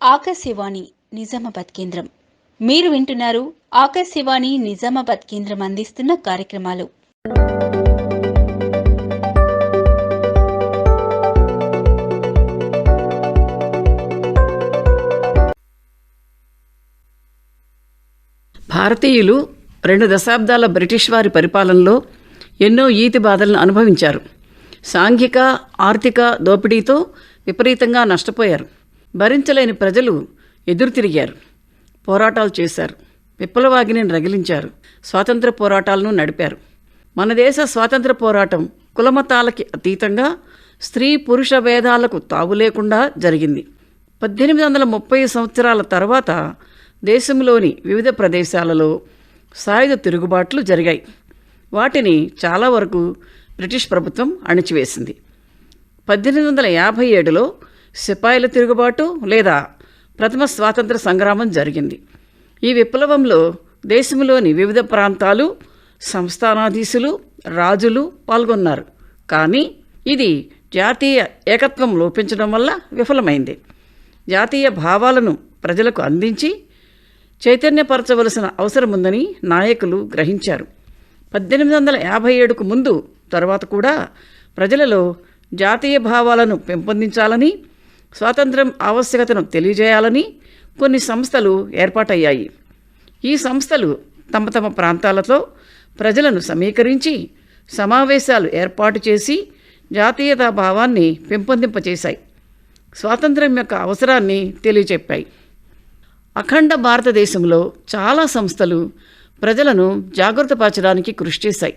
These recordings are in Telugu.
ఆకాశవాణి నిజామాబాద్ కేంద్రం. మీరు వింటున్నారు ఆకాశవాణి నిజామాబాద్ కేంద్రం అందిస్తున్న కార్యక్రమాలు. భారతీయులు రెండు దశాబ్దాల బ్రిటిష్ వారి పరిపాలనలో ఎన్నో ఈతి బాధలను అనుభవించారు. సాంఘిక ఆర్థిక దోపిడీతో విపరీతంగా నష్టపోయారు. భరించలేని ప్రజలు ఎదురు తిరిగారు. పోరాటాలు చేశారు. విప్లవాగిని రగిలించారు. స్వాతంత్ర పోరాటాలను నడిపారు. మన దేశ స్వాతంత్ర పోరాటం కులమతాలకి అతీతంగా స్త్రీ పురుష భేదాలకు తావు లేకుండా జరిగింది. పద్దెనిమిది వందల ముప్పై సంవత్సరాల తర్వాత దేశంలోని వివిధ ప్రదేశాలలో సాయుధ తిరుగుబాట్లు జరిగాయి. వాటిని చాలా వరకు బ్రిటిష్ ప్రభుత్వం అణిచివేసింది. పద్దెనిమిది వందల యాభై ఏడులో సిపాయిల తిరుగుబాటు లేదా ప్రథమ స్వాతంత్ర సంగ్రామం జరిగింది. ఈ విప్లవంలో దేశంలోని వివిధ ప్రాంతాలు సంస్థానాధీశులు రాజులు పాల్గొన్నారు. కానీ ఇది జాతీయ ఏకత్వం లోపించడం వల్ల విఫలమైంది. జాతీయ భావాలను ప్రజలకు అందించి చైతన్యపరచవలసిన అవసరం ఉందని నాయకులు గ్రహించారు. పద్దెనిమిది వందల యాభై ఏడుకు ముందు తర్వాత కూడా ప్రజలలో జాతీయ భావాలను పెంపొందించాలని స్వాతంత్రం ఆవశ్యకతను తెలియజేయాలని కొన్ని సంస్థలు ఏర్పాటయ్యాయి. ఈ సంస్థలు తమ తమ ప్రాంతాలతో ప్రజలను సమీకరించి సమావేశాలు ఏర్పాటు చేసి జాతీయతా భావాన్ని పెంపొందింపచేశాయి. స్వాతంత్రం యొక్క అవసరాన్ని తెలియచెప్పాయి. అఖండ భారతదేశంలో చాలా సంస్థలు ప్రజలను జాగృతపరచడానికి కృషి చేశాయి.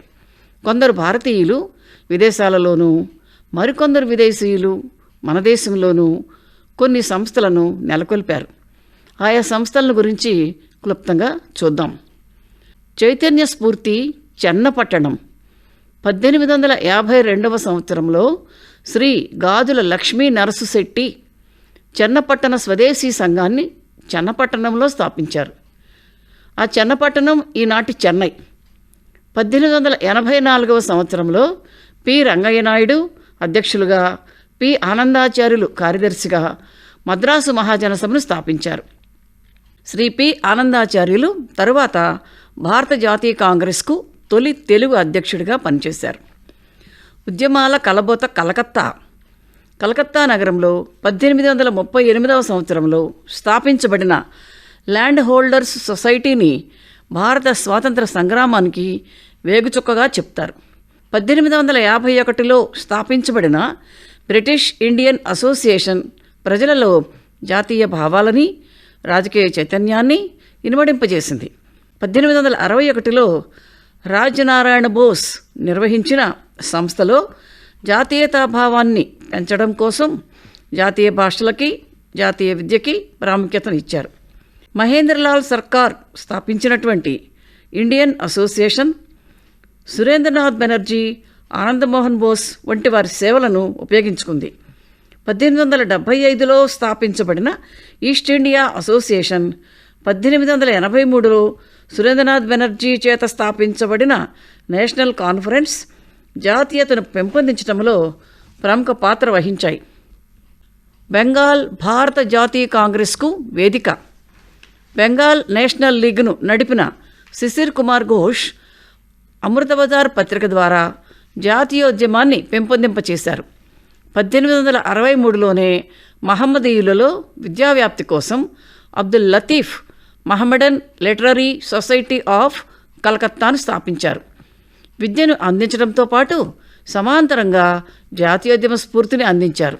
కొందరు భారతీయులు విదేశాలలోనూ మరికొందరు విదేశీయులు మన దేశంలోనూ కొన్ని సంస్థలను నెలకొల్పారు. ఆయా సంస్థలను గురించి క్లుప్తంగా చూద్దాం. చైతన్య స్ఫూర్తి చెన్నపట్టణం పద్దెనిమిది వందల యాభై రెండవ సంవత్సరంలో శ్రీ గాజుల లక్ష్మీ నరసుశెట్టి చెన్నపట్టణ స్వదేశీ సంఘాన్ని చెన్నపట్టణంలో స్థాపించారు. ఆ చెన్నపట్టణం ఈనాటి చెన్నై. పద్దెనిమిది వందల ఎనభై నాలుగవ సంవత్సరంలో పి రంగయ్య నాయుడు అధ్యక్షులుగా పి ఆనందాచార్యులు కార్యదర్శిగా మద్రాసు మహాజన సభను స్థాపించారు. శ్రీ పి. ఆనందాచార్యులు తరువాత భారత జాతీయ కాంగ్రెస్కు తొలి తెలుగు అధ్యక్షుడిగా పనిచేశారు. ఉద్యమాల కలబోత కలకత్తా. కలకత్తా నగరంలో పద్దెనిమిది వందల ముప్పై ఎనిమిదవ సంవత్సరంలో స్థాపించబడిన ల్యాండ్ హోల్డర్స్ సొసైటీని భారత స్వాతంత్ర సంగ్రామానికి వేగుచుక్కగా చెప్తారు. పద్దెనిమిది వందల యాభై ఒకటిలో స్థాపించబడిన బ్రిటిష్ ఇండియన్ అసోసియేషన్ ప్రజలలో జాతీయ భావాలని రాజకీయ చైతన్యాన్ని ఇనుమడింపజేసింది. పద్దెనిమిది వందల అరవై ఒకటిలో రాజనారాయణ బోస్ నిర్వహించిన సంస్థలో జాతీయతాభావాన్ని పెంచడం కోసం జాతీయ భాషలకి జాతీయ విద్యకి ప్రాముఖ్యతనిచ్చారు. మహేంద్రలాల్ సర్కార్ స్థాపించినటువంటి ఇండియన్ అసోసియేషన్ సురేంద్రనాథ్ బెనర్జీ ఆనందమోహన్ బోస్ వంటి వారి సేవలను ఉపయోగించుకుంది. పద్దెనిమిది వందల డెబ్భై ఐదులో స్థాపించబడిన ఈస్ట్ ఇండియా అసోసియేషన్ పద్దెనిమిది వందల ఎనభై మూడులో సురేంద్రనాథ్ బెనర్జీ చేత స్థాపించబడిన నేషనల్ కాన్ఫరెన్స్ జాతీయతను పెంపొందించడంలో ప్రముఖ పాత్ర వహించాయి. బెంగాల్ భారత జాతీయ కాంగ్రెస్కు వేదిక. బెంగాల్ నేషనల్ లీగ్ను నడిపిన శిశిర్ కుమార్ ఘోష్ అమృతబజార్ పత్రిక ద్వారా జాతీయోద్యమాన్ని పెంపొందింపచేశారు. పద్దెనిమిది వందల అరవై మూడులోనే మహమ్మదీయులలో విద్యావ్యాప్తి కోసం Abdul Latif Mohammedan literary society of కలకత్తాను స్థాపించారు. విద్యను అందించడంతో పాటు సమాంతరంగా జాతీయోద్యమ స్ఫూర్తిని అందించారు.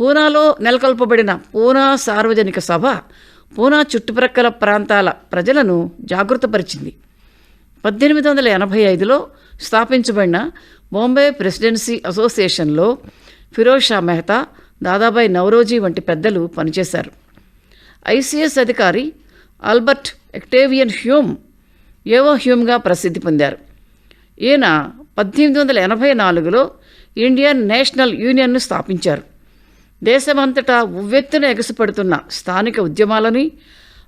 పూనాలో నెలకొల్పబడిన పూనా సార్వజనిక సభ పూనా చుట్టుప్రక్కల ప్రాంతాల ప్రజలను జాగృతపరిచింది. పద్దెనిమిది వందల ఎనభై ఐదులో స్థాపించబడిన బాంబే ప్రెసిడెన్సీ అసోసియేషన్లో ఫిరోజ్ షా మెహతా దాదాబాయి నవరోజీ వంటి పెద్దలు పనిచేశారు. ఐసీఎస్ అధికారి ఆల్బర్ట్ ఎక్టేవియన్ హ్యూమ్ ఏవో హ్యూమ్గా ప్రసిద్ధి పొందారు. ఈయన పద్దెనిమిది వందల ఎనభై నాలుగులో ఇండియన్ నేషనల్ యూనియన్ను స్థాపించారు. దేశమంతటా ఉవ్వెత్తున ఎగసిపడుతున్న స్థానిక ఉద్యమాలని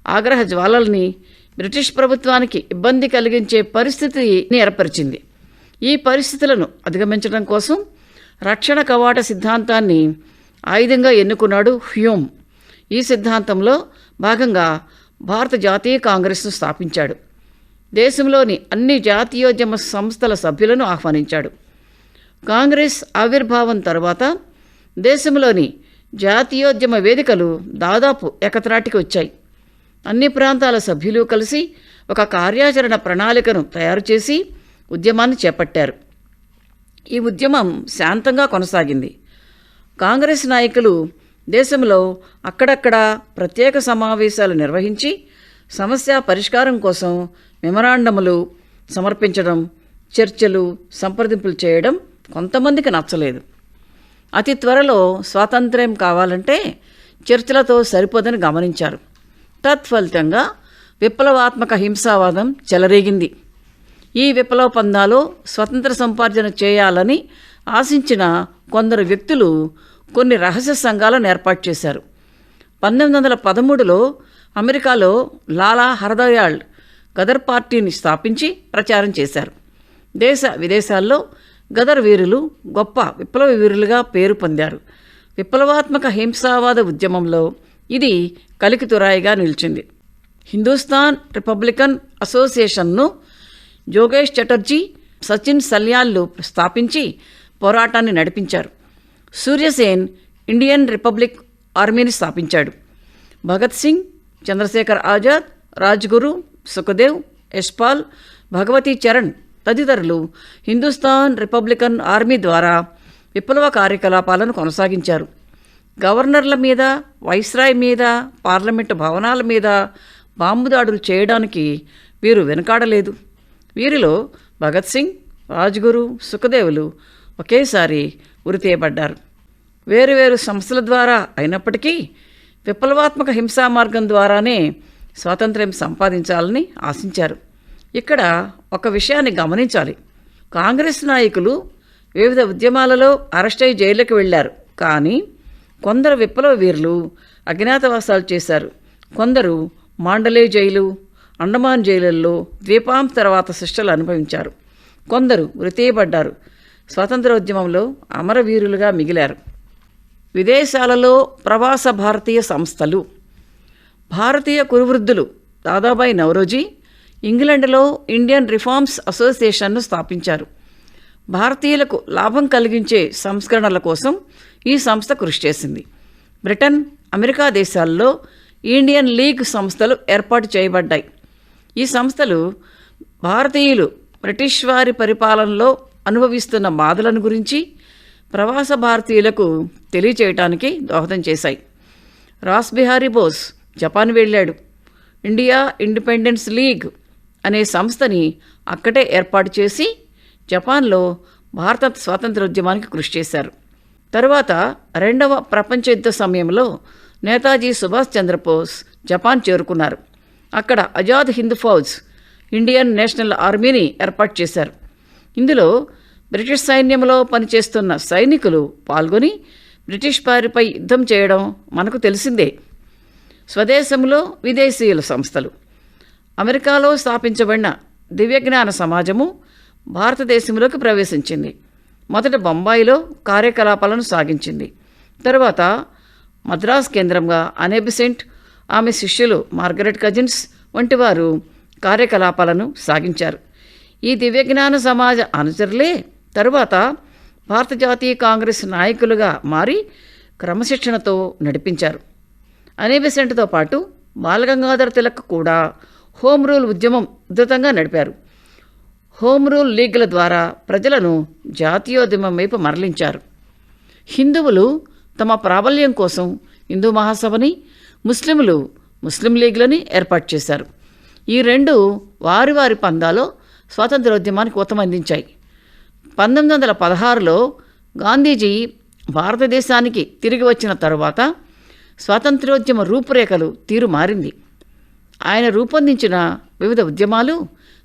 ఆగ్రహ జ్వాలల్ని బ్రిటిష్ ప్రభుత్వానికి ఇబ్బంది కలిగించే పరిస్థితిని ఏర్పరిచింది. ఈ పరిస్థితులను అధిగమించడం కోసం రక్షణ కవాట సిద్ధాంతాన్ని ఆయుధంగా ఎన్నుకున్నాడు హ్యూమ్. ఈ సిద్ధాంతంలో భాగంగా భారత జాతీయ కాంగ్రెస్ను స్థాపించాడు. దేశంలోని అన్ని జాతీయోద్యమ సంస్థల సభ్యులను ఆహ్వానించాడు. కాంగ్రెస్ ఆవిర్భావం తర్వాత దేశంలోని జాతీయోద్యమ వేదికలు దాదాపు ఎకత్రాటికి వచ్చాయి. అన్ని ప్రాంతాల సభ్యులు కలిసి ఒక కార్యాచరణ ప్రణాళికను తయారు చేసి ఉద్యమాన్ని చేపట్టారు. ఈ ఉద్యమం శాంతంగా కొనసాగింది. కాంగ్రెస్ నాయకులు దేశంలో అక్కడక్కడ ప్రత్యేక సమావేశాలు నిర్వహించి సమస్య పరిష్కారం కోసం మెమరాండములు సమర్పించడం చర్చలు సంప్రదింపులు చేయడం కొంతమందికి నచ్చలేదు. అతి త్వరలో స్వాతంత్ర్యం కావాలంటే చర్చలతో సరిపోదని గమనించారు. తత్ఫలితంగా విప్లవాత్మక హింసావాదం చెలరేగింది. ఈ విప్లవ పందాలో స్వతంత్ర సంపార్జన చేయాలని ఆశించిన కొందరు వ్యక్తులు కొన్ని రహస్య సంఘాలను ఏర్పాటు చేశారు. పంతొమ్మిది వందల పదమూడులో అమెరికాలో లాలా హరదయాళ్ గదర్ పార్టీని స్థాపించి ప్రచారం చేశారు. దేశ విదేశాల్లో గదర్ వీరులు గొప్ప విప్లవ వీరులుగా పేరు పొందారు. విప్లవాత్మక హింసావాద ఉద్యమంలో ఇది కలికితురాయిగా నిలిచింది. హిందుస్థాన్ రిపబ్లికన్ అసోసియేషన్ను జోగేష్ చటర్జీ సచిన్ సల్యాళ్ళు స్థాపించి పోరాటాన్ని నడిపించారు. సూర్యసేన్ ఇండియన్ రిపబ్లిక్ ఆర్మీని స్థాపించాడు. భగత్ సింగ్ చంద్రశేఖర్ ఆజాద్ రాజ్గురు సుఖదేవ్ యశ్పాల్ భగవతీ చరణ్ తదితరులు హిందుస్థాన్ రిపబ్లికన్ ఆర్మీ ద్వారా విప్లవ కార్యకలాపాలను కొనసాగించారు. గవర్నర్ల మీద వైస్రాయ్ మీద పార్లమెంటు భవనాల మీద బాంబు దాడులు చేయడానికి వీరు వెనకాడలేదు. వీరిలో భగత్ సింగ్ రాజ్గురు సుఖదేవులు ఒకేసారి ఉరితీయబడ్డారు వేరువేరు సంస్థల ద్వారా అయినప్పటికీ విప్లవాత్మక హింసా మార్గం ద్వారానే స్వాతంత్ర్యం సంపాదించాలని ఆశించారు. ఇక్కడ ఒక విషయాన్ని గమనించాలి. కాంగ్రెస్ నాయకులు వివిధ ఉద్యమాలలో అరెస్ట్ అయి జైలుకి వెళ్ళారు. కానీ కొందరు విప్లవ వీరులు అజ్ఞాతవాసాలు చేశారు. కొందరు మాండలే జైలు అండమాన్ జైలుల్లో ద్వీపాం తర్వాత శిష్టలు అనుభవించారు. కొందరు వృతీయబడ్డారు స్వాతంత్రోద్యమంలో అమరవీరులుగా మిగిలారు. విదేశాలలో ప్రవాస భారతీయ సంస్థలు. భారతీయ కురువృద్ధులు దాదాబాయి నవరోజీ ఇంగ్లండ్లో ఇండియన్ రిఫార్మ్స్ అసోసియేషన్ను స్థాపించారు. భారతీయులకు లాభం కలిగించే సంస్కరణల కోసం ఈ సంస్థ కృషి చేసింది. బ్రిటన్ అమెరికా దేశాల్లో ఇండియన్ లీగ్ సంస్థలు ఏర్పాటు చేయబడ్డాయి. ఈ సంస్థలు భారతీయులు బ్రిటిష్ వారి పరిపాలనలో అనుభవిస్తున్న బాధలను గురించి ప్రవాస భారతీయులకు తెలియచేయటానికి దోహదం చేశాయి. రాస్ బిహారీ బోస్ జపాన్ వెళ్ళాడు. ఇండియా ఇండిపెండెన్స్ లీగ్ అనే సంస్థని అక్కడే ఏర్పాటు చేసి జపాన్లో భారత స్వాతంత్రోద్యమానికి కృషి చేశారు. తరువాత రెండవ ప్రపంచ యుద్ధ సమయంలో నేతాజీ సుభాష్ చంద్రబోస్ జపాన్ చేరుకున్నారు. అక్కడ ఆజాద్ హింద్ ఫౌజ్ ఇండియన్ నేషనల్ ఆర్మీని ఏర్పాటు చేశారు. ఇందులో బ్రిటిష్ సైన్యంలో పనిచేస్తున్న సైనికులు పాల్గొని బ్రిటిష్ వారిపై యుద్ధం చేయడం మనకు తెలిసిందే. స్వదేశంలో విదేశీయుల సంస్థలు. అమెరికాలో స్థాపించబడిన దివ్యజ్ఞాన సమాజము భారతదేశంలోకి ప్రవేశించింది. మొదట బొంబాయిలో కార్యకలాపాలను సాగించింది. తర్వాత మద్రాస్ కేంద్రంగా అనేబిసెంట్ ఆమె శిష్యులు మార్గరెట్ కజిన్స్ వంటి వారు కార్యకలాపాలను సాగించారు. ఈ దివ్యజ్ఞాన సమాజ అనుచరులే తరువాత భారత జాతీయ కాంగ్రెస్ నాయకులుగా మారి క్రమశిక్షణతో నడిపించారు. అనేబిసెంట్తో పాటు బాలగంగాధర తిలక్ కూడా హోమ్ రూల్ ఉద్యమం ఉధృతంగా నడిపారు. హోమ్ రూల్ లీగ్ల ద్వారా ప్రజలను జాతీయోద్యమం వైపు మరలించారు. హిందువులు తమ ప్రాబల్యం కోసం హిందూ మహాసభని ముస్లింలు ముస్లిం లీగ్లని ఏర్పాటు చేశారు. ఈ రెండు వారి వారి పందాలో స్వాతంత్రోద్యమానికి ఉత్తమందించాయి పంతొమ్మిది వందల పదహారులో గాంధీజీ భారతదేశానికి తిరిగి వచ్చిన తరువాత స్వాతంత్రోద్యమ రూపురేఖలు తీరు మారింది ఆయన రూపొందించిన వివిధ ఉద్యమాలు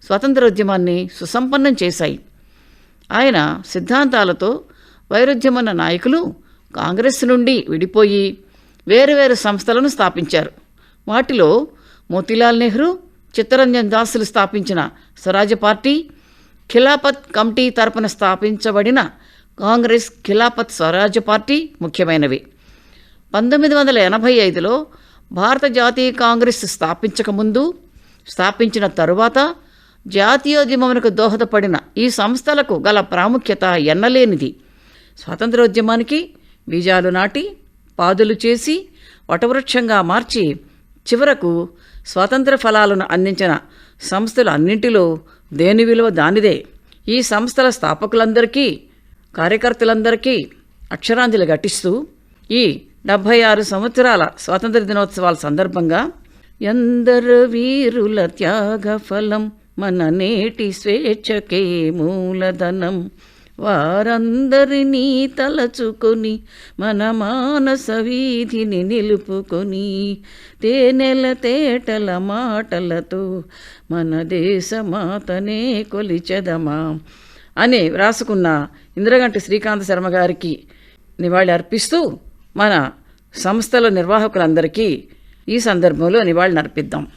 స్వాతంత్రోద్యమాన్ని సుసంపన్నం చేశాయి. ఆయన సిద్ధాంతాలతో వైరుధ్యమున్న నాయకులు కాంగ్రెస్ నుండి విడిపోయి వేరువేరు సంస్థలను స్థాపించారు. వాటిలో మోతీలాల్ నెహ్రూ చిత్తరంజన్ దాసులు స్థాపించిన స్వరాజ్య పార్టీ ఖిలాపత్ కమిటీ తరపున స్థాపించబడిన కాంగ్రెస్ ఖిలాపత్ స్వరాజ్య పార్టీ ముఖ్యమైనవి. పంతొమ్మిది వందల ఎనభై ఐదులో భారత జాతీయ కాంగ్రెస్ స్థాపించకముందు స్థాపించిన తరువాత జాతీయోద్యమమునకు దోహదపడిన ఈ సంస్థలకు గల ప్రాముఖ్యత ఎన్నలేనిది. స్వాతంత్రోద్యమానికి బీజాలు నాటి పాదులు చేసి వటవృక్షంగా మార్చి చివరకు స్వాతంత్ర ఫలాలను అందించిన సంస్థలు అన్నింటిలో దేని విలువ దానిదే. ఈ సంస్థల స్థాపకులందరికీ కార్యకర్తలందరికీ అక్షరాంజలి ఘటిస్తూ ఈ డెబ్భై ఆరు సంవత్సరాల స్వాతంత్ర దినోత్సవాల సందర్భంగా ఎందరు వీరుల త్యాగ ఫలం మన నేటి స్వేచ్ఛకే మూలధనం. వారందరినీ తలచుకొని మన మానస వీధిని నిలుపుకొని తేనెల తేటల మాటలతో మన దేశమాతనే కొలిచెదమా? అని వ్రాసుకున్న ఇంద్రగంటి శ్రీకాంత శర్మ గారికి నివాళి అర్పిస్తూ మన సంస్థల నిర్వాహకులందరికీ ఈ సందర్భంలో నివాళిని అర్పిద్దాం